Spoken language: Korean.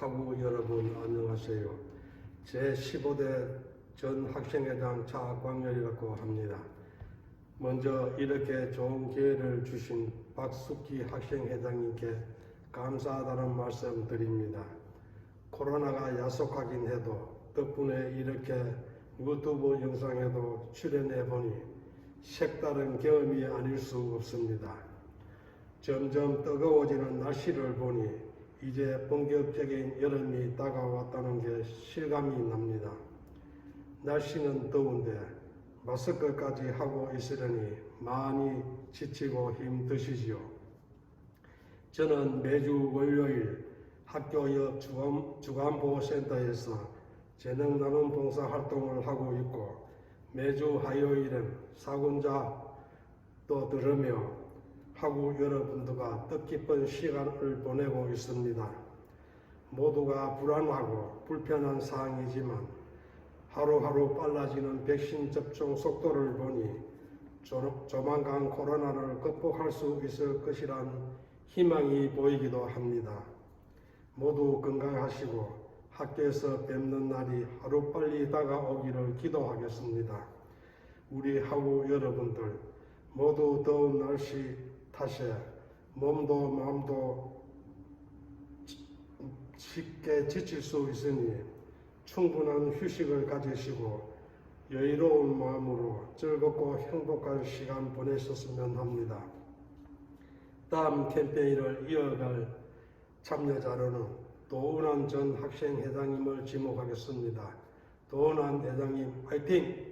학우 여러분 안녕하세요. 제15대 전 학생회장 차광열이라고 합니다. 먼저 이렇게 좋은 기회를 주신 박숙기 학생회장님께 감사하다는 말씀 드립니다. 코로나가 야속하긴 해도 덕분에 이렇게 유튜브 영상에도 출연해 보니 색다른 경험이 아닐 수 없습니다. 점점 뜨거워지는 날씨를 보니 이제 본격적인 여름이 다가왔다는 게 실감이 납니다. 날씨는 더운데 마스크까지 하고 있으려니 많이 지치고 힘드시지요. 저는 매주 월요일 학교 옆 주간, 주간보호센터에서 재능 나눔 봉사 활동을 하고 있고 매주 화요일은 사군자 또 들으며 하고 여러분들과 뜻깊은 시간을 보내고 있습니다. 모두가 불안하고 불편한 사항이지만 하루하루 빨라지는 백신 접종 속도를 보니 조, 조만간 코로나를 극복할 수 있을 것이란 희망이 보이기도 합니다. 모두 건강하시고 학교에서 뵙는 날이 하루빨리 다가오기를 기도하겠습니다. 우리 하고 여러분들 모두 더운 날씨 탓에 몸도 마음도 쉽게 지칠 수 있으니 충분한 휴식을 가지시고 여유로운 마음으로 즐겁고 행복한 시간 보내셨으면 합니다. 다음 캠페인을 이어갈 참여자로는 도은환 전 학생회장님을 지목하겠습니다. 도은환 회장님 화이팅!